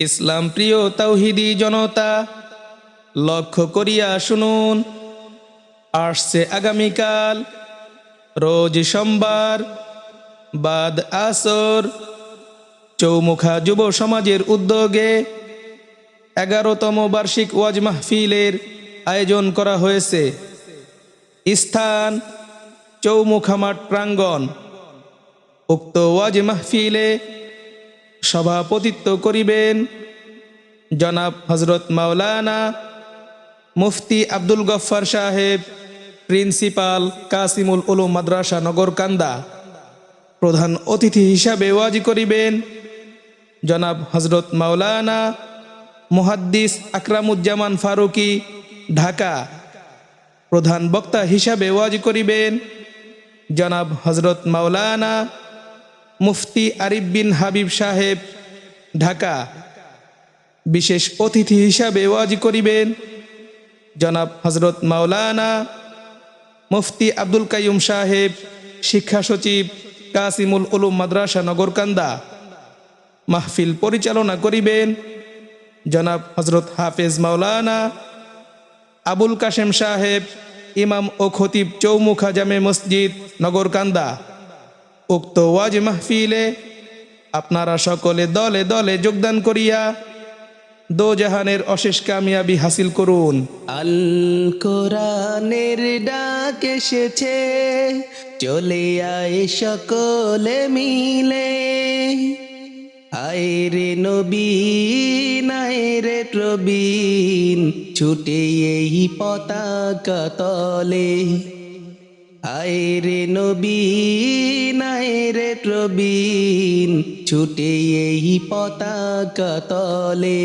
ইসলাম প্রিয় তাওহিদি জনতা, লক্ষ্য করিয়া শুনুন। আসছে আগামীকাল, রোজ সোমবার, বাদ আসর। চৌমুখা যুব সমাজের উদ্যোগে এগারোতম বার্ষিক ওয়াজ মাহফিলের আয়োজন করা হয়েছে। স্থান, চৌমুখা মাঠ প্রাঙ্গণ। উক্ত ওয়াজ মাহফিলে সভাপতিত্ব করিবেন জনাব হজরত মাওলানা মুফতি আব্দুল গফ্ফার সাহেব, প্রিন্সিপাল কাসিমুল উলুম মাদ্রাসা নগর কান্দা। প্রধান অতিথি হিসাবে ওয়াজি করিবেন জনাব হজরত মাওলানা মুহাদ্দিস আকরামুজ্জামান ফারুকি, ঢাকা। প্রধান বক্তা হিসাবে ওয়াজি করিবেন জনাব হজরত মাওলানা মুফতি আরিফ বিন হাবিব সাহেব ঢাকা। বিশেষ অতিথি হিসাবে ওয়াজি করিবেন জনাব হজরত মাওলানা মুফতি আব্দুল কাইয়ুম সাহেব, শিক্ষা সচিব কাসিমুল উলুম মাদ্রাসা নগরকান্দা। মাহফিল পরিচালনা করিবেন জনাব হজরত হাফেজ মাওলানা আবুল কাশেম সাহেব, ইমাম ও খতিব চৌমুখা জামে মসজিদ নগরকান্দা। উক্ত ওয়াজ মাহফিলে আপনারা সকলে দলে দলে যোগদান করিয়া দো জাহানের অশেষ কামিয়াবি হাসিল করুন। আল কোরআনের ডাক এসেছে, চলে আয় সকলে মিলে। আয়রে নবীন আয়রে প্রবীণ, ছুটে এই পতাকা তলে। আয়রে নবীন আয়রে প্রবীণ ছুটে এই পতাকা তলে।